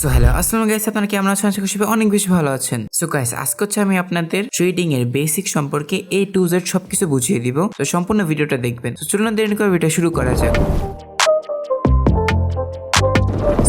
So hello আসসালামু guys আপনারা কেমন আছেন? আশা করি অনেক বেশি ভালো আছেন। সো গাইস আজকে হচ্ছে আমি আপনাদের ট্রেডিং এর বেসিক সম্পর্কে এ টু জেড সবকিছু বুঝিয়ে দিব। তো সম্পূর্ণ ভিডিওটা দেখবেন। তো চলুন দেরি করে ভিডিও শুরু করা যাক।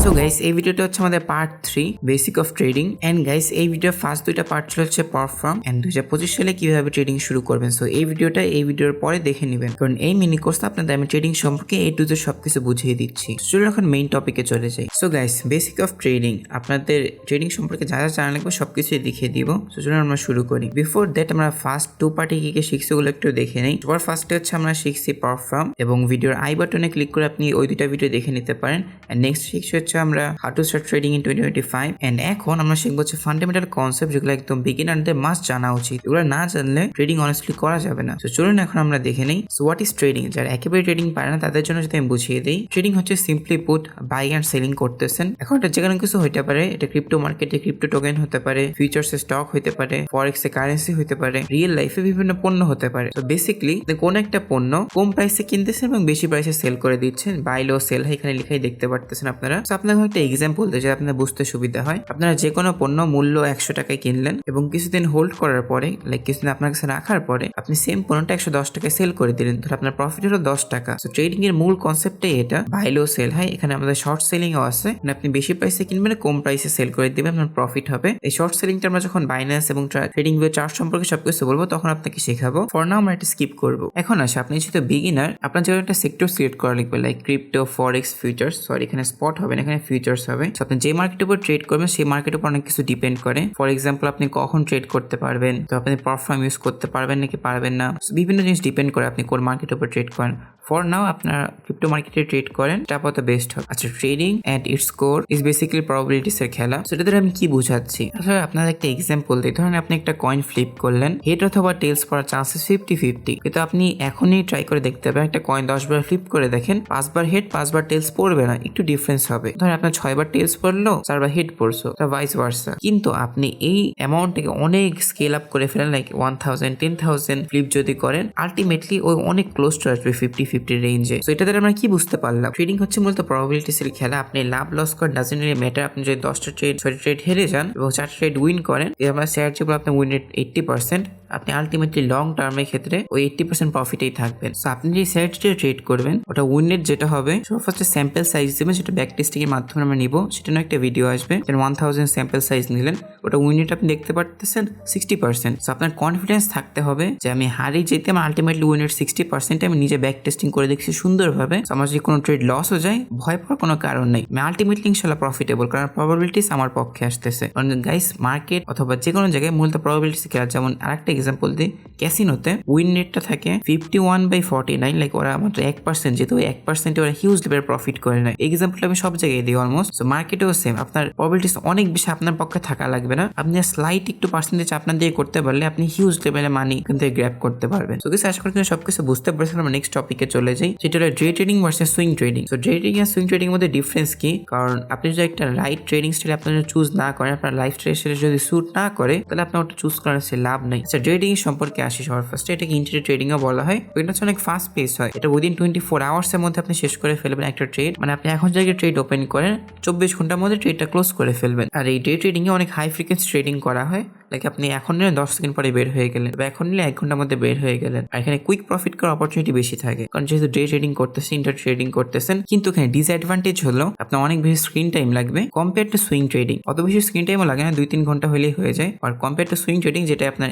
সো গাইস এই ভিডিওটা হচ্ছে আমাদের part three basic of trading and guys এই ভিডিওর ফার্স্ট দুইটা পার্ট ছিল হচ্ছে পারফর্ম এন্ড দুই হাজার সালে কীভাবে ট্রেডিং শুরু করবেন। সো এই ভিডিওটা এই ভিডিওর পরে দেখে নেবেন। কারণ এই মিনি কোর্সটা আপনাদের আমি ট্রেডিং সম্পর্কে এ টু জেড সবকিছু বুঝিয়ে দিচ্ছি। চলুন এখন মেইন টপিকে চলে যাই। So guys basic of trading আপনাদের ট্রেডিং সম্পর্কে যা যা জানা লাগবে সবকিছুই দেখিয়ে দিব। সো চলুন আমরা শুরু করি। বিফোর দ্যাট আমরা ফার্স্ট টু পার্টি কি কি শিখছি ওগুলো একটু দেখে নেই। সবার ফার্স্টে হচ্ছে আমরা শিখছি পারফর্ম এবং ভিডিওর আই বাটনে ক্লিক করে আপনি ওই দুইটা ভিডিও দেখে নিতে পারেন। এন্ড নেক্সট শিখছি হচ্ছে আমরা how to start trading in twenty twenty five and এখন আমরা শিখব হচ্ছে ফান্ডামেন্টাল কনসেপ্ট যেগুলো একদম বিগিনারদের মাস্ট জানা উচিত। এগুলো না জানলে ট্রেডিং অনেস্টলি করা যাবে না। তো চলুন এখন আমরা দেখে নেই সো হোয়াট ইজ ট্রেডিং যারা একেবারে ট্রেডিং পারে না, তাদের জন্য যদি আমি বুঝিয়ে দিই ট্রেডিং হচ্ছে simply put buy and selling করতেছেন। এখন এটা যেখানে কিছু হইতে পারে, এটা ক্রিপ্টো মার্কেটে ক্রিপ্টো টোকেন হতে পারে ফিউচার্সে স্টক হতে পারে ফরেক্সে কারেন্সি হতে পারে রিয়েল লাইফে বিভিন্ন পণ্য হতে পারে। তো বেসিকলি কোন একটা পণ্য কম প্রাইসে কিনতেছেন এবং বেশি প্রাইসে সেল করে দিচ্ছেন। বাই লো সেল এখানে লিখাই দেখতে পারতেছেন আপনারা। তো আপনাদের একটা এক্সাম্পল দিয়ে যাতে আপনার বুঝতে সুবিধা হয়। আপনারা যে কোনো পণ্য মূল্য একশো টাকায় কিনলেন এবং কিছুদিন হোল্ড করার পরে লাইক কিছুদিন আপনার কাছে রাখার পরে, আপনি সেম পণ্যটা একশো দশ টাকায় সেল করে দিলেন। তাহলে আপনার প্রফিট হলো দশ টাকা। তো ট্রেডিং এর মূল কনসেপ্টটাই এটা। বাই লো সেল হয় এখানে আমাদের শর্ট সেলিং ও আছে। মানে আপনি বেশি প্রাইসে কিনবেন, কম প্রাইসে সেল করে দিবেন, আপনার প্রফিট হবে। এই শর্ট সেলিংটা আমরা যখন বাইন্যান্স এবং ট্রেডিং ভিউ চার্ট সম্পর্কে সবকিছু বলব, তখন আপনাকে শেখাবো। ফর না আমরা এটা স্কিপ করব। এখন আসে, আপনি যেহেতু বিগিনার আপনার যেমন একটা সেক্টর সিলেক্ট করা লিখবে like crypto forex futures sorry এখানে স্পট হবে না এখানে ফিউচার্স হবে। আপনি যে মার্কেটের উপর ট্রেড করবেন, সেই মার্কেটের উপর অনেক কিছু ডিপেন্ড করে। ফর এক্সাম্পল আপনি কখন ট্রেড করতে পারবেন? তো আপনি পারফর্ম ইউজ করতে পারবেন নাকি পারবেন না? বিভিন্ন জিনিস ডিপেন্ড করে আপনি কোন মার্কেটের উপর ট্রেড করেন। ফর নাও আপনার ক্রিপ্টো মার্কেটে ট্রেড করেন, এটা আপাতত বেস্ট হবে। আচ্ছা trading and its score is basically probabilities এর খেলা। সেটা ধরে আমি কি বুঝাচ্ছি? আসলে আপনার একটা এক্সাম্পল দিই। ধরেন আপনি একটা কয়েন ফ্লিপ করলেন হেড অথবা টেলস পড়ার চান্সেস ফিফটি ফিফটি কিন্তু আপনি এখনই ট্রাই করে দেখতে পারেন একটা কয়েন দশ বার ফ্লিপ করে দেখেন, পাঁচবার হেড পাঁচবার টেলস পড়বে না, একটু ডিফারেন্স হবে। ধরেন আপনার ছয়বার টেলস পড়ল, চারবার হেড পড়ছো, তা ভাইস ভার্সা কিন্তু আপনি এই অ্যামাউন্টটাকে অনেক স্কেল আপ করে ফেলেন like one thousand ten thousand flip যদি করেন আলটিমেটলি ওই অনেক ক্লোজ টু আসবে ফিফটি ফিফটি রেঞ্জে তো এটা দ্বারা আমরা কি বুঝতে পারলাম? ট্রেডিং হচ্ছে মূলত প্রবাবিলিটিসের খেলা। আপনি লাভ লস করেন ডাজেন্ট রিলি ম্যাটার আপনি যদি দশটা ট্রেড ছয়টা ট্রেড হেরে যান এবং চারটা ট্রেড উইন করেন আমরা শেয়ার যেগুলো আপনার উইন রেট এইট্টি পার্সেন্ট আপনি আলটিমেটলি লং টার্মের ক্ষেত্রে ওই এইট্টি পার্সেন্ট প্রফিটেই থাকবেন। সো আপনি যে শেয়ারটিতে ট্রেড করবেন, ওটা উইন রেট যেটা হবে ফার্স্টে স্যাম্পল সাইজ দেবেন, সেটা ব্যাক টেস্টিং এর মাধ্যমে আমরা নিব, সেটা একটা ভিডিও আসবে যেন ওয়ান থাউজেন্ড স্যাম্পল সাইজ নিলেন, ওটা উইনেট আপনি দেখতে পারতেছেন সিক্সটি পার্সেন্ট সো আপনার কনফিডেন্স থাকতে হবে যে আমি হারিয়ে যেতে আমার ultimately win rate sixty percent আমি নিজে ব্যাক টেস্টিং করে দেখছি সুন্দরভাবে আমার যদি কোনো ট্রেড লস হয়ে যায়, ভয় পাওয়ার কোনো কারণ নেই। আমি আলটিমেটলি ইনশাল্লাহ প্রফিটেবল কারণ প্রবাবিলিটিস আমার পক্ষে আসতেছে। কারণ গাইস মার্কেট অথবা যে কোনো জায়গায় মূলত প্রবাবিলিটিস খেলা যেমন আরেকটা এক্সাম্পল দিই ক্যাসিনোতে উইন রেটটা থাকে fifty one by forty nine like ওরা মাত্র এক পার্সেন্ট যেহেতু এক পার্সেন্টে ওরা হিউজ লেভেল প্রফিট করে নেয়। এক্সাম্পল আমি সব জায়গায় দিই অলমোস্ট তো মার্কেটেও সেম আপনার প্রবাবিলিটিস অনেক বেশি আপনার পক্ষে থাকা লাগবে না। আপনি স্লাইট একটু পার্সেন্টেজ আপনার দিয়ে করতে পারলে আপনি হিউজ লেভেলে মানি কিন্তু গ্র্যাপ করতে পারবেন। তো কিছু আশা করি সবকিছু বুঝতে পারছেন, আমরা নেক্সট টপিকে চলে যাই, সেটা হলো day trading versus swing trading তো ডে ট্রেডিং আর সুইং ট্রেডিং মধ্যে ডিফারেন্স কি? কারণ আপনি যদি একটা রাইট ট্রেডিং স্টাইল আপনার চুজ না করেন, আপনার লাইফ স্টাইল যদি স্যুট না করে, তাহলে আপনার ওটা চুজ করার সে লাভ নেই। আচ্ছা ট্রেডিং সম্পর্কে আসি সবার ফার্স্টে এটাকে ইন্টারনেট ট্রেডিংও বলা হয়। ওইটা হচ্ছে অনেক ফাস্ট পেস হয়। এটা উইদিন টোয়েন্টি ফোর আওয়ার্সের মধ্যে আপনি শেষ করে ফেলবেন একটা ট্রেড মানে আপনি এখন জায়গায় ট্রেড ওপেন করেন, চব্বিশ ঘণ্টার মধ্যে ট্রেডটা ক্লোজ করে ফেলবেন। আর এই ডে ট্রেডিং এ অনেক হাই ফ্রিকোয়েন্সি ট্রেডিং করা হয়। লাইক আপনি এখন নিলে দশ সেকেন্ড পরে বের হয়ে গেলেন। বা এখন নিলে এক ঘণ্টার মধ্যে বের হয়ে গেলেন। আর এখানে কুইক প্রফিট করার অপরচুনিটি বেশি থাকে। কারণ যেহেতু ডে ট্রেডিং করতেছেন ইন্টার ট্রেডিং করতেছেন, কিন্তু এখানে ডিসঅ্যাডভান্টেজ হলো, আপনার অনেক বেশি স্ক্রিন টাইম লাগবে কম্পেয়ার টু সুইং ট্রেডিং অত বেশি স্ক্রিন টাইমও লাগে না দুই তিন ঘণ্টা হলেই হয়ে যায়। আর কম্পেয়ার টু সুইং ট্রেডিং যেটা আপনার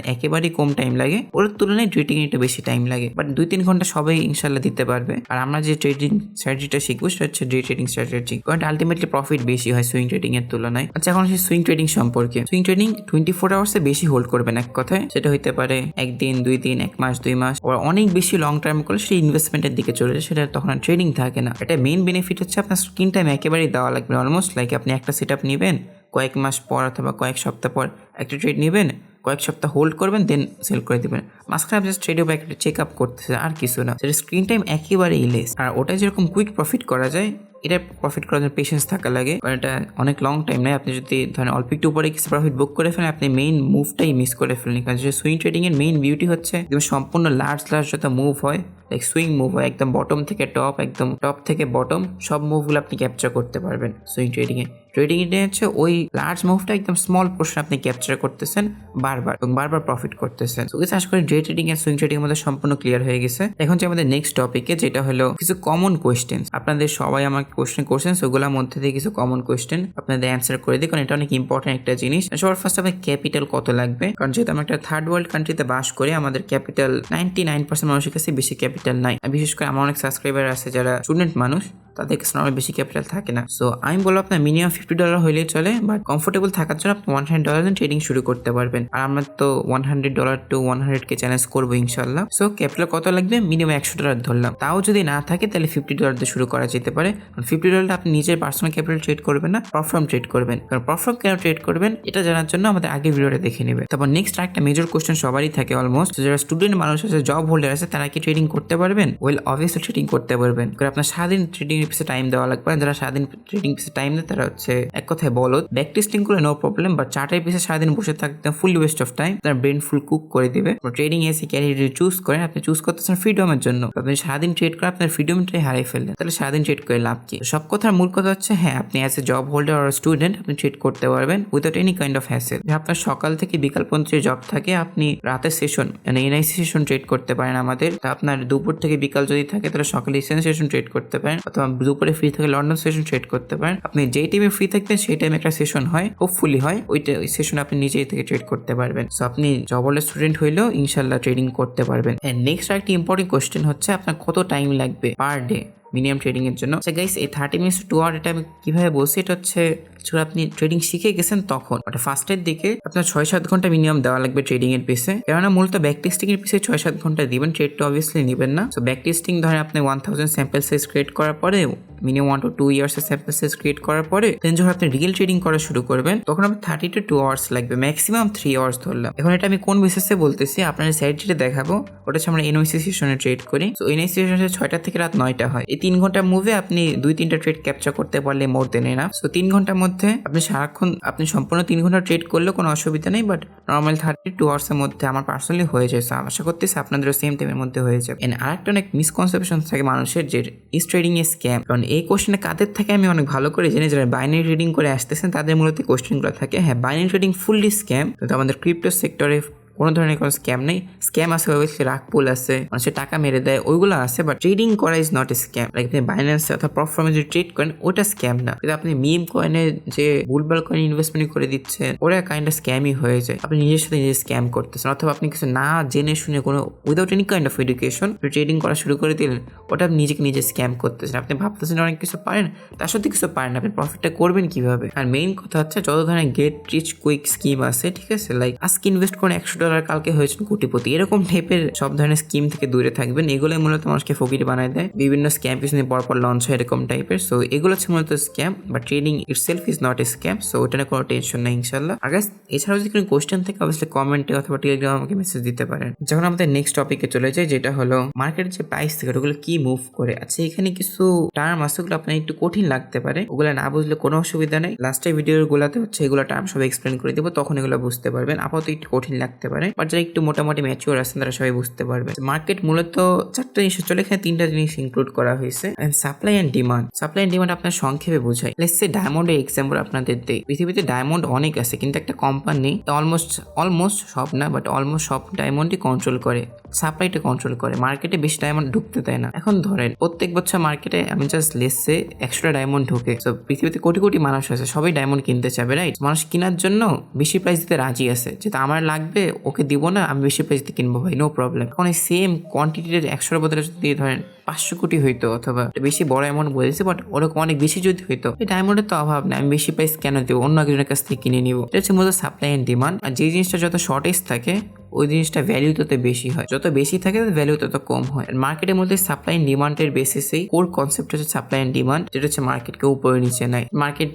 একেবারেই কম টাইম লাগে। ওর তুলনায় ট্রেডিং একটু বেশি টাইম লাগে। বাট দুই তিন ঘণ্টা সবাই ইনশাল্লাহ দিতে পারবে। আর আমরা যে ট্রেডিং স্ট্র্যাটেজিটা শিখব, সেটা হচ্ছে ডে ট্রেডিং স্ট্র্যাটেজি কারণ আলটিমেটলি প্রফিট বেশি হয় সুইং ট্রেডিং এর তুলনায়। আচ্ছা এখন আসি সুইং ট্রেডিং সম্পর্কে। সুইং ট্রেডিং টোয়েন্টি ফোর আওয়ার্সে বেশি হোল্ড করবেন এক কথায়। সেটা হইতে পারে একদিন, দুই দিন, এক মাস, দুই মাস। ওরা অনেক বেশি লং টার্ম করলে সেই ইনভেস্টমেন্টের দিকে চলে যায়। সেটা তখন আর ট্রেডিং থাকে না। এটা মেইন বেনিফিট হচ্ছে আপনার স্ক্রিন টাইম একেবারেই দেওয়া লাগবে। অলমোস্ট লাইক আপনি একটা সেট আপ নেবেন, কয়েক মাস পর অথবা কয়েক সপ্তাহ পর একটা ট্রেড নেবেন। কয়েক সপ্তাহ হোল্ড করবেন দেন সেল করে দিবেন। মাঝখানে আপনি ট্রেডে বা একটা চেক আপ করতেছে আর কিছু না। সেটা স্ক্রিন টাইম একেবারেই লেস আর ওটা যেরকম কুইক প্রফিট করা যায়, এটা প্রফিট করার জন্য পেশেন্স থাকা লাগে। কারণ এটা অনেক লং টাইম নেয়। আপনি যদি ধরেন অল্প একটু উপরে কিছু প্রফিট বুক করে ফেলেন, আপনি মেইন মুভটাই মিস করে ফেলেন। কারণ যে সুইং ট্রেডিং এর মেইন বিউটি হচ্ছে, একদম সম্পূর্ণ লার্জ লার্জ যত মুভ হয় লাইক সুইং মুভ হয়, একদম বটম থেকে টপ একদম টপ থেকে বটম সব মুভগুলো আপনি ক্যাপচার করতে পারবেন সুইং ট্রেডিং এ। ট্রেডিং এটা হচ্ছে ওই লার্জ মুভটা একদম স্মল পোর্শন আপনি ক্যাপচার করতেছেন বারবার এবং বারবার প্রফিট করতেছেন। তো আশা করি day trading and swing trading এর মধ্যে সম্পূর্ণ ক্লিয়ার হয়ে গেছে। এখন যে আমাদের নেক্সট টপিকে যেটা হলো কিছু কমন কোয়েশ্চেন আপনাদের সবাই আমাকে কোয়েশ্চেন করছেন সেগুলোর মধ্যে থেকে কিছু কমন কোয়েশ্চেন আপনাদের অ্যান্সার করে দিই, কারণ এটা অনেক ইম্পর্টেন্ট একটা জিনিস। সবার ফার্স্ট আপনার ক্যাপিটাল কত লাগবে? কারণ যেহেতু আমরা একটা থার্ড ওয়ার্ল্ড কান্ট্রিতে বাস করি, আমাদের ক্যাপিটাল নাইনটি নাইন পার্সেন্ট মানুষের কাছে বেশি ক্যাপিটাল নাই। বিশেষ করে আমার অনেক সাবস্ক্রাইবার আছে যারা স্টুডেন্ট মানুষ তাদের কাছে বেশি ক্যাপিটাল থাকে না। সো আমি বলব আপনার মিনিমাম ফিফটি ডলার হলেই চলে বাট কমফোর্টেবল থাকার জন্য আপনি ওয়ান হান্ড্রেড ডলার ট্রেডিং শুরু করতে পারবেন। আর আমরা তো one hundred dollar to one hundred K challenge করব ইনশাল্লাহ সো ক্যাপিটাল কত লাগবে? মিনিমাম একশো ডলার ধরলাম। তাও যদি না থাকে, তাহলে ফিফটি ডলার দিয়ে শুরু করা যেতে পারে। ফিফটি ডলার আপনি নিজের পার্সোনাল ক্যাপিটাল ট্রেড করবেন না পারফর্ম ট্রেড করবেন। কারণ পারফর্ম কেন ট্রেড করবেন, এটা জানার জন্য আমাদের আগের ভিডিওটা দেখে নেবে। তারপর নেক্সট একটা মেজর কোশ্চেন সবারই থাকে অলমোস্ট যারা স্টুডেন্ট মানুষ আছে জব হোল্ডার আছে, তারা কি ট্রেডিং করতে পারবেন? ওয়েল অবভিয়াসলি ট্রেডিং করতে পারবেন। কারণ আপনার সারাদিন ট্রেডিং পিসে টাইম দেওয়া লাগবে। যারা সারাদিন ট্রেডিং পিসে টাইম দেয়, তারা হচ্ছে এক কথায় বলো ব্যাক টেস্টিং করে নো প্রবলেম বাট চার্টার পিসে সারাদিন বসে থাকতে ফুল ওয়েস্ট অফ টাইম তার ব্রেন ফুল কুক করে দিবে। ট্রেডিং এসে ক্যারিয়ার চুজ করেন আপনি চুজ করতেছেন ফ্রিডমের জন্য। আপনি সারাদিন ট্রেড করে আপনার ফ্রিডমটাই হারিয়ে ফেললেন, তাহলে সারাদিন ট্রেড করে লাভ কি? সব কথার মূল কথা হচ্ছে হ্যাঁ আপনি অ্যাজ এ জব হোল্ডার আর স্টুডেন্ট আপনি ট্রেড করতে পারবেন without any kind of hassle আপনার সকাল থেকে বিকাল পর্যন্ত যে জব থাকে, আপনি রাতের সেশন মানে এনআইসি সেশন ট্রেড করতে পারেন আমাদের। আপনার দুপুর থেকে বিকাল যদি থাকে, তাহলে সকালে সেশন ট্রেড করতে পারেন, অথবা দুপুরে ফ্রি থেকে লন্ডন সেশন ট্রেড করতে পারেন। আপনি যেই টাইমে ফ্রি থাকবেন, সেই টাইমে একটা সেশন হয়। হোপফুলি হয়, ওইটা ওই সেশন আপনি নিজেই থেকে ট্রেড করতে পারবেন। সো আপনি জবলের স্টুডেন্ট হইলেও ইনশাল্লাহ ট্রেডিং করতে পারবেন। অ্যান্ড নেক্সট একটি ইম্পর্টেন্ট কোয়েশ্চেন হচ্ছে, আপনার কত টাইম লাগবে পার ডে মিনিমাম ট্রেডিং এর জন্য? গাইস এই থার্টি মিনিটস টু আওয়ার এটা আমি কীভাবে বলছি? এটা হচ্ছে যখন আপনি ট্রেডিং শিখে গেছেন তখন, ওটা ফার্স্টের দিকে আপনার ছয় সাত ঘণ্টা মিনিমাম দেওয়া লাগবে ট্রেডিং এর পিসে কেননা মূলত ব্যাক টেস্টিং এর পিসে ছয় সাত ঘণ্টা দিবেন ট্রেড তো অবভিয়াসলি নেবেন না। সো ব্যাক টেস্টিং ধরেন আপনি one thousand sample size create করার পরে মিনিমাম ওয়ান টু টু ইয়ার্সের স্যাম্পল সাইজ ক্রিয়েট করার পরে দেন যখন আপনি রিয়েল ট্রেডিং করা শুরু করবেন, তখন আপনার থার্টি টু টু আওয়ার্স লাগবে ম্যাক্সিমাম থ্রি আওয়ার্স ধরলাম। এখন এটা আমি কোন বেসিসে বলতেছি, আপনার সাইড যেটা দেখাবো, ওটা হচ্ছে আমরা এনওসি সেশনে ট্রেড করি। তো এনআইসি সেশনে ছয়টা থেকে রাত নয়টা হয়। এই তিন ঘণ্টা মুভে আপনি দুই তিনটা ট্রেড ক্যাপচার করতে পারলে মোর দেন না সো তিন ঘণ্টার মধ্যে আপনি সারাক্ষণ, আপনি সম্পূর্ণ তিন ঘণ্টা ট্রেড করলেও কোনো অসুবিধা নেই বাট নর্মাল থার্টি টু আওয়ার্সের মধ্যে আমার পার্সোনালি হয়ে যায়। আশা করতেছি আপনাদেরও সেম টাইমের মধ্যে হয়ে যাবে। এন্ড আরেকটা অনেক মিসকনসেপশন থাকে মানুষের যে ইস ট্রেডিং এ স্ক্যাম কারণ এই কোশ্চেনে কাদের থেকে আমি অনেক ভালো করে জেনে, যারা বাইনারি ট্রেডিং করে আসতেছেন, তাদের মূলত কোশ্চেনগুলো থাকে। হ্যাঁ বাইনারি ট্রেডিং ফুললি স্ক্যাম তো আমাদের ক্রিপ্টো সেক্টরে কোনো ধরনের কোনো স্ক্যাম নেই। স্ক্যাম আছে, ওই রাগপুল আছে মানুষের টাকা মেরে দেয়, ওইগুলো আছে বাট ট্রেডিং করা is not a scam like আপনি বাইন্যান্স অথবা প্রফর্মে যদি ট্রেড করেন, ওটা স্ক্যাম না। কিন্তু আপনি মিম কয়েনে যে ভুলভাল কয়েন ইনভেস্টমেন্ট করে দিচ্ছেন, ওরা কাইন্ড অফ স্ক্যামই হয়ে যায়। আপনি নিজের সাথে নিজে স্ক্যাম করতেছেন, অথবা আপনি কিছু না জেনে শুনে কোনো without any kind of education trading করা শুরু করে দিলেন, ওটা আপনি নিজেকে নিজে স্ক্যাম করতেছেন। আপনি ভাবতেছেন অনেক কিছু পারেন, তার সাথে কিছু পারেন। আপনি প্রফিটটা করবেন কীভাবে? আর মেইন কথা হচ্ছে, যত ধরনের গেট রিচ কুইক স্কিম আছে, ঠিক আছে? লাইক আজকে ইনভেস্ট করেন একশো ডলার কালকে হয়েছেন কোটিপতি। এরকম টাইপের সব ধরনের স্কিম থেকে দূরে থাকবেন। এগুলোই মূলত মানুষকে ফকির বানায় দেয়। বিভিন্ন স্ক্যাম পিছনে পরপর লঞ্চ হয় এরকম টাইপের সো এগুলো হচ্ছে মূলত স্ক্যাম বা trading itself is not a scam so ওটা কোনো টেনশন নেই ইনশাল্লাহ আর এছাড়াও যদি কোনো কোয়েশ্চেন থাকে অবশ্যই কমেন্টে অথবা টেলিগ্রাম আমাকে মেসেজ দিতে পারেন। যখন আমাদের নেক্সট টপিকে চলে যায় যেটা হলো মার্কেটের যে প্রাইস থেকে, ওগুলো কি মুভ করে আচ্ছা এখানে কিছু টার্ম আছে, ওগুলো আপনার একটু কঠিন লাগতে পারে। ওগুলো না বুঝলে কোনো অসুবিধা নেই। লাস্টে ভিডিওর গুলাতে হচ্ছে, এগুলো টার্ম সব এক্সপ্লেন করে দেবো, তখন এগুলো বুঝতে পারবেন। আপাতত একটু কঠিন লাগতে পারে। বাট যারা একটু মোটামুটি ম্যাচিওর আছেন, তারা সবাই বুঝতে পারবে। মার্কেট মূলত চারটা জিনিস চলে, এখানে তিনটা জিনিস ইনক্লুড করা হয়েছে। Supply and demand supply and demand আপনার সংক্ষেপে বোঝায়। লেটস ডায়মন্ডের এক্সাম্পল আপনাদের দেয় পৃথিবীতে ডায়মন্ড অনেক আছে, কিন্তু একটা কোম্পানি অলমোস্ট অলমোস্ট সব না বাট অলমোস্ট সব ডায়মন্ডই কন্ট্রোল করে। সাপ্লাইটা কন্ট্রোল করে। মার্কেটে বেশি ডায়মন্ড ঢুকতে দেয় না। এখন ধরেন, প্রত্যেক বছর মার্কেটে আমি জাস্ট লেসে একশোটা ডায়মন্ড ঢুকে। তো পৃথিবীতে কোটি কোটি মানুষ আছে সবাই ডায়মন্ড কিনতে চাবে রাইট মানুষ কেনার জন্য বেশি প্রাইস দিতে রাজি আছে। যেটা আমার লাগবে, ওকে দিব না, আমি বেশি প্রাইস দিতে কিনবো ভাই নো প্রবলেম এখন এই সেম কোয়ান্টিটির একশোর বদলে যদি ধরেন পাঁচশো কোটি হইতো অথবা বেশি বড় অ্যামাউন্ট বলেছে বাট ওরকম অনেক বেশি যদি হইতো, এই ডায়মন্ডের তো অভাব নেই। আমি বেশি প্রাইস কেন দেবো? অন্য একজনের কাছ থেকে কিনে নিবো। এটা হচ্ছে মূলত সাপ্লাই অ্যান্ড ডিমান্ড আর যে জিনিসটা যত শর্টেজ থাকে, ওই জিনিসটা ভ্যালু তত বেশি হয়। যত বেশি থাকে ভ্যালু তত কম হয়। মার্কেটের মধ্যে সাপ্লাই অ্যান্ড ডিমান্ডের বেসিসেই কোর কনসেপ্ট হচ্ছে সাপ্লাই অ্যান্ড ডিমান্ড যেটা হচ্ছে মার্কেটকে উপরে নিচে নেয়। মার্কেট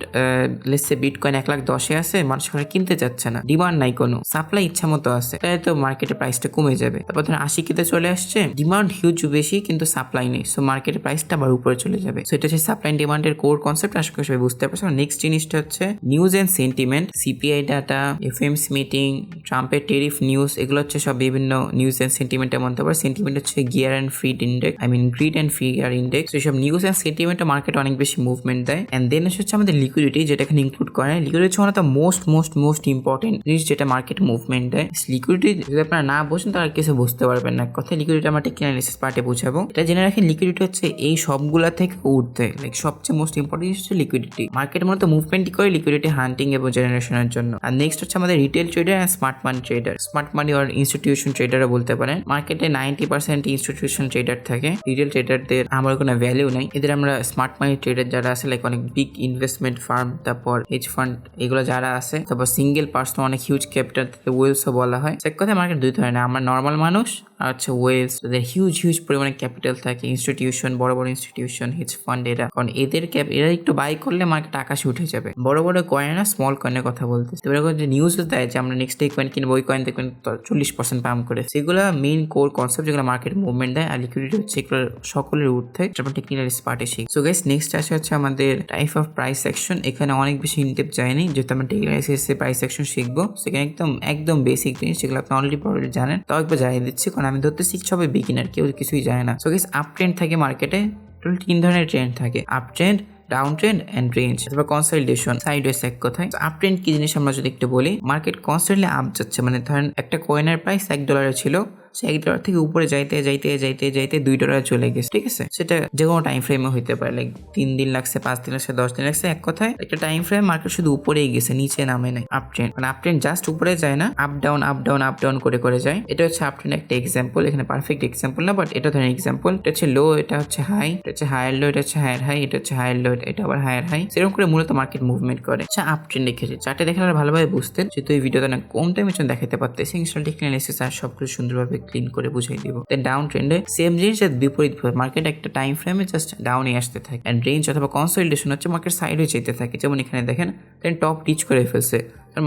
লেসে বিটকয়েন এক লাখ দশে আছে, মানুষ ওখানে কিনতে যাচ্ছে না। ডিমান্ড নাই কোনো। সাপ্লাই ইচ্ছা মতো আছে। তাহলে তো মার্কেটের প্রাইসটা কমে যাবে। তারপর ধরেন আশি কিতে চলে আসছে। ডিমান্ড হিউজ বেশি, কিন্তু সাপ্লাই সাপ্লাই নেই সো মার্কেটের প্রাইসটা আবার উপরে চলে যাবে। সো এটা হচ্ছে সাপ্লাই ডিমান্ডের কোর কনসেপ্ট আশা করি সবাই বুঝতে পারছ। নেক্সট জিনিসটা হচ্ছে news and sentiment CPI data FOMC meeting ট্রাম্পের টেরিফ নিউজ এগুলো হচ্ছে সব বিভিন্ন নিউজ অ্যান্ড সেন্টিমেন্টের মধ্যে। পড়ে সেন্টিমেন্ট হচ্ছে fear and greed index I mean greed and fear index তো সব নিউজ অ্যান্ড সেন্টিমেন্টে মার্কেট অনেক বেশি মুভমেন্ট দেয়। অ্যান্ড দেন হচ্ছে আমাদের লিকুইডিটি যেটা এখানে ইনক্লুড করে লিকুইডিটি হচ্ছে one of the most most most important জিনিস যেটা মার্কেট মুভমেন্ট দেয়। লিকুইডিটি যদি আপনারা না বোঝেন আর কিছু বুঝতে পারবেন না। কথা লিকুইডিটি আমরা টেকনিক্যাল পার্টে বুঝাবো। এটা জেনে রাখেন লিকুইডিটি হচ্ছে এই সবগুলা থেকে উঠতে। লাইক সবচেয়ে মোস্ট ইম্পর্টেন্ট হচ্ছে লিকুইডিটি মার্কেট মূলত মুভমেন্টই করে লিকুইডিটি হান্টিং এবং জেনারেশনের জন্য। আর নেক্সট হচ্ছে আমাদের retail trader and smart money trader smart money or institution ট্রেডারও বলতে পারেন। মার্কেটে নাইনটি পার্সেন্ট ইনস্টিটিউশন ট্রেডার থাকে। রিটেল ট্রেডারদের আমার কোনো ভ্যালিউ নাই। এদের আমরা স্মার্ট মানি ট্রেডার যারা আছে লাইক অনেক বিগ ইনভেস্টমেন্ট ফার্ম তারপর হেজ ফান্ড এগুলো যারা আছে, তারপর সিঙ্গেল পার্সন অনেক হিউজ ক্যাপিটাল ওয়েলসও বলা হয়। সে কথা মার্কেট দুই ধরনের। আমরা নর্মাল মানুষ আর হচ্ছে ওয়েলস তাদের হিউজ হিউজ পরিমাণে ক্যাপিটাল থাকে ইনস্টিটিউশন বড় বড় ইনস্টিটিউশন হেজ ফান্ড এরা। কারণ এদের ক্যাপ এরা একটু বাই করলে মার্কেট আকাশে উঠে যাবে। বড় বড় কয়েন না স্মল কয়েনের কথা বলতে এবার যে নিউজ দেয় যে আমরা নেক্সট এই কয়েন কিনবো, ওই কয়েন দেখবেন চল্লিশ পার্সেন্ট পাম করে। সেগুলো মেইন কোর কনসেপ্ট যেগুলো মার্কেট মুভমেন্ট দেয়, আর লিকুইডিটি হচ্ছে এগুলো সকলের উঠতে যেমন টেকনিক্যাল পার্টে শিখ সো গাইস নেক্সট আসে হচ্ছে আমাদের টাইপ অফ প্রাইস সেকশন এখানে অনেক বেশি ইনটেপ যায়নি যেহেতু আমরা টেকনিক্যাল প্রাইস সেকশন শিখব। সেখানে একদম একদম বেসিক জিনিস, সেগুলো আপনি অলরেডি প্রবলি জানেন। তাও একবার জানিয়ে দিচ্ছি, কারণ আমি ধরতে শিখছি হবে বিগিনার কেউ কিছুই জানে না। সো গেস আপ ট্রেন্ড থাকে মার্কেটে টোটাল তিন ধরনের ট্রেন্ড থাকে। Up trend down trend and range অথবা কনসালটেশন সাইড ওয়েস এক কথায়? আপ ট্রেন্ড কি জিনিস আমরা যদি একটু বলি মার্কেট কনস্ট্যান্টলি আপ যাচ্ছে। মানে ধরেন একটা কয়েনের প্রাইস এক ডলারে ছিল সে এক ডলার থেকে উপরে যাইতে যাইতে যাইতে যাইতে দুই ডলার চলে গেছে, ঠিক আছে? সেটা যে কোনো টাইম ফ্রেমে হইতে পারে লাইক তিন দিন লাগছে, পাঁচ দিন লাগছে, দশ দিন লাগছে, এক কথায় একটা টাইম ফ্রেম মার্কেট শুধু উপরেই গেছে, নিচে নামে নাই আপ ট্রেন্ড মানে আপ ট্রেন্ড জাস্ট উপরে যায় না up down up down up down করে করে যায়। এটা হচ্ছে আপ ট্রেন্ড একটা এক্সাম্পল এখানে পারফেক্ট এক্সাম্পল না বাট এটা ধরেন এক্সাম্পল এটা হচ্ছে লো এটা হচ্ছে হাই এটা হচ্ছে হায়ার লো এটা হচ্ছে হায়ার হাই এটা হচ্ছে হায়ার লো এটা আবার হায়ার হাই সেরকম করে মূলত মার্কেট মুভমেন্ট করে। আচ্ছা আপ ট্রেন্ড দেখেছে। চারটে দেখে ভালোভাবে বুঝতেন। যেহেতু এই ভিডিওতে না কম টাইমের জন্য দেখাতে পারতেছি ইনস্টল টেকনিক্যাল আর সবগুলো সুন্দরভাবে ক্লিন করে বুঝাই দিব। দেন ডাউন ট্রেন্ডে সেম জিনিস বিপরীত মার্কেট একটা টাইম ফ্রেমে জাস্ট ডাউনে আসতে থাকে। অ্যান্ড রেঞ্জ অথবা কনসলিডেশন হচ্ছে মার্কেট সাইডে যেতে থাকে। যেমন এখানে দেখেন দেন টপ টিচ করে ফেলছে।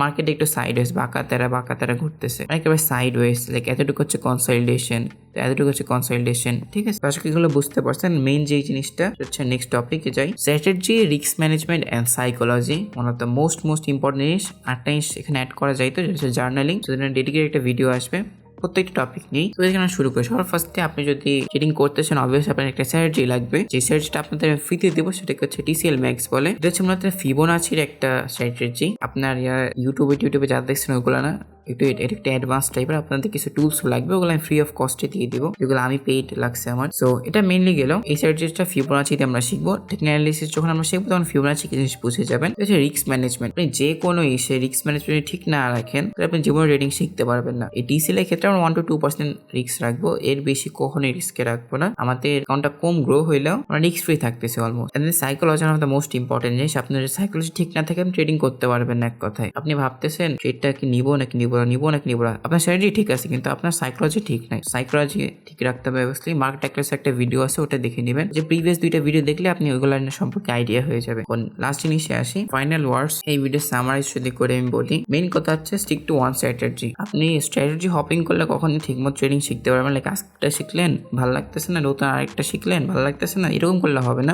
মার্কেট একটু সাইড ওয়েস বাঁকা তেরা বাঁকা তেরা ঘুরতেছে। একেবারে সাইড ওয়েস লাইক এতটুকু হচ্ছে কনসাইডেশন এতটুকু হচ্ছে কনসাইডেশন ঠিক আছে? দর্শক, এগুলো বুঝতে পারছেন মেইন যে জিনিসটা হচ্ছে নেক্সট টপিকে যাই। Strategy risk management and psychology one of the most most important জিনিস। আটটা জিনিস এখানে অ্যাড করা যেটা হচ্ছে জার্নালিং সেখানে ডেডিকেটেড একটা ভিডিও আসবে। প্রত্যেকটা টপিক নেই। তো এখানে শুরু করি। সবার ফার্স্টে আপনি যদি ট্রেডিং করতেছেন অবভিয়াসলি আপনার একটা স্যালারি লাগবে। যে স্যালারিটা আপনাদের ফ্রিতে দেবো, সেটাকে হচ্ছে টিসিএল ম্যাক্স বলে। এটা হচ্ছে মূলত ফিবোনাচির একটা স্ট্র্যাটেজি আপনার ইউটিউবে টিউটিউবে যা দেখছেন, ওগুলো না। একটু এটা একটা অ্যাডভান্স টাইপের আপনাদের কিছু টুলস লাগবে, ওগুলো আমি ফ্রি অফ কস্টে দিয়ে দিব। যেগুলো আমি পেইড লাগছে আমার। সো এটা মেনলি গেল, এই সার্ভিসটা ফিবোনাচিতে আমরা শিখব টেকনোলজিস যখন আমরা শিখব, তখন ফিবোনাচি কি জিনিস বুঝে যাবেন। হচ্ছে রিস্ক ম্যানেজমেন্ট আপনি যে কোনো ইসে রিস্ক ম্যানেজমেন্ট ঠিক না রাখেন, তাহলে আপনি জীবনে রেটিং শিখতে পারবেন না। এই টিসিএল এর ক্ষেত্রে আমরা one to two percent risk রাখব, এর বেশি কখনোই রিস্কে রাখব না। আমাদের অ্যাকাউন্টটা কম গ্রো হইলেও আমরা রিস্ক ফ্রি থাকতেছি অলমোস্ট সাইকোলজি আমাদের মোস্ট ইম্পর্টেন্ট জিনিস। আপনার সাইকোলজি ঠিক না থাকে, আপনি ট্রেডিং করতে পারবেন না এক কথায়। আপনি ভাবতেছেন ট্রেডটা কি নিবো নাকি নিবো না, নিবো নাকি নিবো আপনার স্ট্র্যাটেজি ঠিক আছে, কিন্তু আপনার সাইকোলজি ঠিক নাই। সাইকোলজি ঠিক রাখতে হবে অবশ্যই মার্ক ট্যাকলেস একটা ভিডিও আছে, ওটা দেখে নেবেন। যে প্রিভিয়াস দুইটা ভিডিও দেখলে আপনি ওইগুলো সম্পর্কে আইডিয়া হয়ে যাবে। লাস্ট জিনিসে আসি ফাইনাল ওয়ার্ডস এই ভিডিও সামারাইজ যদি করে আমি বলি। মেইন কথা হচ্ছে স্টিক টু ওয়ান স্ট্র্যাটেজি আপনি স্ট্র্যাটেজি হপিং করলে কখনই ঠিকমতো ট্রেডিং শিখতে পারবেন লাইক আজকেটা শিখলেন, ভালো লাগতেছে না, নতুন আরেকটা শিখলেন, ভালো লাগতেছে না, এরকম করলে হবে না।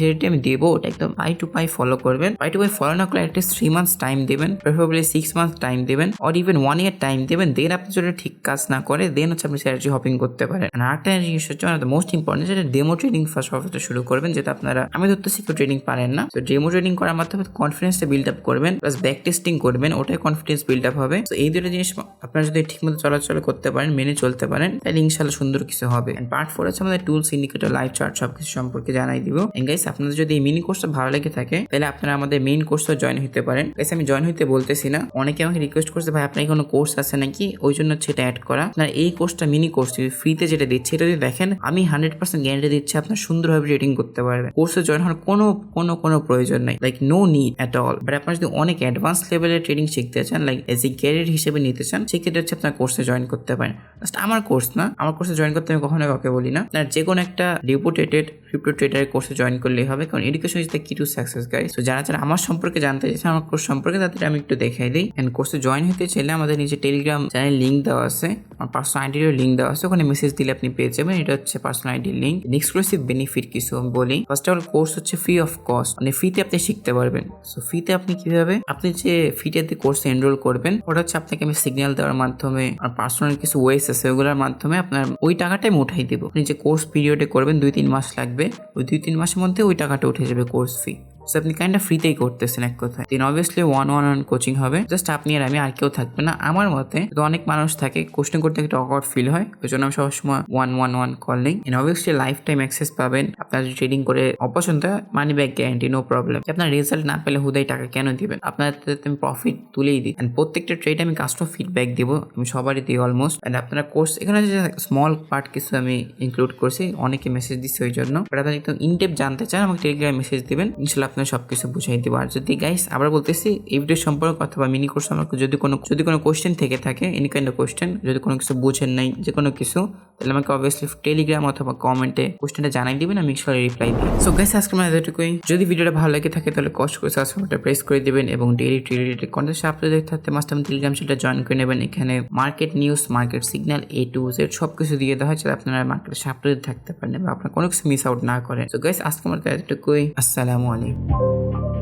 সেটি আমি দেবো, ওটা একদম পাই টু পাই ফলো করবেন। পাই টু পাই ফলো না করলে at least three months time দেবেন প্রেফারেবলি সিক্স মান্থস টাইম দেবেন or even one year time দেবেন। দেন আপনি যদি ঠিক কাজ না করে দেন হচ্ছে আপনি স্ট্র্যাটেজি হপিং করতে পারেন। আর আরেকটা জিনিস হচ্ছে মানে মোস্ট ইম্পর্টেন্ট যেটা ডেমো ট্রেডিং ফার্স্ট অফ শুরু করবেন, যেটা আপনারা, আমি ধরতে শিখে ট্রেডিং পারেন না। তো ডেমো ট্রেডিং করার মাধ্যমে কনফিডেন্সটা বিল্ড আপ করবেন প্লাস ব্যাক টেস্টিং করবেন, ওটাই কনফিডেন্স বিল্ড আপ হবে। তো এই দুটো জিনিস আপনারা যদি ঠিকমতো চলাচল করতে পারেন, মেনে চলতে পারেন, তাহলে ইনশাল্লাহ সুন্দর কিছু হবে। পার্ট ফোর হচ্ছে আমাদের টুলস ইন্ডিকেটর লাইভ চার্ট সবকিছু সম্পর্কে জানাই দিব। গাইস আপনাদের যদি এই মিনি কোর্সটা ভালো লেগে থাকে, তাহলে আপনারা আমাদের মেইন কোর্সটা জয়েন হতে পারেন। গাইস আমি জয়েন হইতে বলতেছি না। অনেকে আমাকে রিকোয়েস্ট করছে, ভাই, আপনার কোনো কোর্স আছে নাকি? ওই জন্য হচ্ছে এটা অ্যাড করা। আপনার এই কোর্সটা মিনি কোর্স ফ্রিতে যেটা দিচ্ছে, এটা যদি দেখেন, আমি হান্ড্রেড পার্সেন্ট গ্যারান্টি দিচ্ছি, আপনার সুন্দরভাবে ট্রেডিং করতে পারবেন। কোর্সে জয়েন হওয়ার কোনো কোনো কোনো প্রয়োজন নাই। Like no need at all but আপনার যদি অনেক অ্যাডভান্স লেভেলের ট্রেডিং শিখতে চান লাইক এজ এ ক্যারিয়ার হিসেবে নিতে চান, সেক্ষেত্রে হচ্ছে আপনার কোর্সে জয়েন করতে পারেন। জাস্ট আমার কোর্স না। আমার কোর্সে জয়েন করতে আমি কখনো কাউকে বলি না। যে কোনো একটা রিপুটেটেড ক্রিপ্টো ট্রেডারের কোর্সে জয়েন করলেই হবে, কারণ education is the key to success guys তো যারা যারা আমার সম্পর্কে জানতে চাইছে আমার কোর্স সম্পর্কে তাদের আমি একটু দেখাই দিই। এন্ড কোর্সে জয়েন হতে চাইলে আমাদের নিচে টেলিগ্রাম চ্যানেল লিঙ্ক দেওয়া আছে। আমার পার্সোনাল আইডিরও লিঙ্ক দেওয়া আছে, ওখানে মেসেজ দিলে আপনি পেয়ে যাবেন। এটা হচ্ছে পার্সোনাল আইডির লিঙ্ক এক্সক্লুসিভ বেনিফিট কিছু আমি বলি। ফার্স্ট অফ অল কোর্স হচ্ছে ফ্রি অফ কস্ট মানে ফ্রিতে আপনি শিখতে পারবেন। সো ফ্রিতে আপনি কীভাবে? আপনি যে ফ্রিতে কোর্সে এনরোল করবেন, ওটা হচ্ছে আপনাকে আমি সিগন্যাল দেওয়ার মাধ্যমে, আর পার্সোনাল কিছু ওয়েস আছে ওগুলোর মাধ্যমে আপনার ওই টাকাটাই উঠাই দেবো। আপনি যে কোর্স পিরিয়ডে করবেন দুই তিন মাস লাগবে। ওই দুই তিন মাসের মধ্যে ওই টাকাটা উঠে যাবে কোর্স ফি সো আপনি কাইন্ড অফ ফ্রিতেই করতেছেন এক কথায়। Then obviously one one one coaching হবে। জাস্ট আপনি আর আমি আর কেউ থাকবে না। আমার মতে তো অনেক মানুষ থাকে কোশ্চেন করতে একটু অকওয়ার্ড ফিল হয় ওই জন্য আমি সবসময় ওয়ান ওয়ান ওয়ান কল নিই। And obviously lifetime access পাবেন। আপনার ট্রেডিং করে অপছন্দ money back guarantee no problem আপনার রেজাল্ট না পেলে হুদাই টাকা কেন দিবেন? আপনার আমি প্রফিট তুলেই দিই। অ্যান্ড প্রত্যেকটা ট্রেডে আমি কাস্টমার ফিডব্যাক দিব। আমি সবারই দিই অলমোস্ট অ্যান্ড আপনারা কোর্স এখানে যে স্মল পার্ট কিছু আমি ইনক্লুড করছি, অনেকে মেসেজ দিচ্ছে ওই জন্য বাট আপনি একদম ইনডেপ জানতে চান, আমাকে টেলিগ্রামে মেসেজ দিবেন। ইনশাল্লাহ আপনার সব কিছু বুঝাই দিব। আর যদি গাইস আবার বলতেছি, এই ভিডিও সম্পর্কে অথবা মিনি কোর্স সম্পর্কে যদি কোনো যদি কোনো কোয়েশ্চেন থেকে থাকে এনি কাইন্ড অফ কোশ্চেন যদি কোনো কিছু বুঝেন নাই, যে কোনো কিছু, তাহলে আমাকে অবভিয়াসলি টেলিগ্রাম অথবা কমেন্টে কোশ্চেনটা জানাই দিবেন, আমি ইনশাল্লাহ রিপ্লাই দিই। সো গাইস আজকে আমার এতটুকুই। যদি ভিডিওটা ভালো লাগে থাকে, তাহলে কষ্ট করে সাবস্ক্রাইবটা প্রেস করে দিবেন এবং ডেইলি রিলেটেড কন্টেন্ট আপলোড দেখতে থাকতে মাস্ট আমি টেলিগ্রাম সেটা জয়েন করে নেবেন। এখানে market news market signal A to Z সব কিছু দিয়ে দেওয়া হয়, যাতে আপনারা মার্কেটে আপলোড থাকতে পারেন বা আপনার কোনো কিছু মিস আউট না করেন। তো গাইস আজকে আমার এতটুকুই। আসসালামু আলাইকুম। Thank you.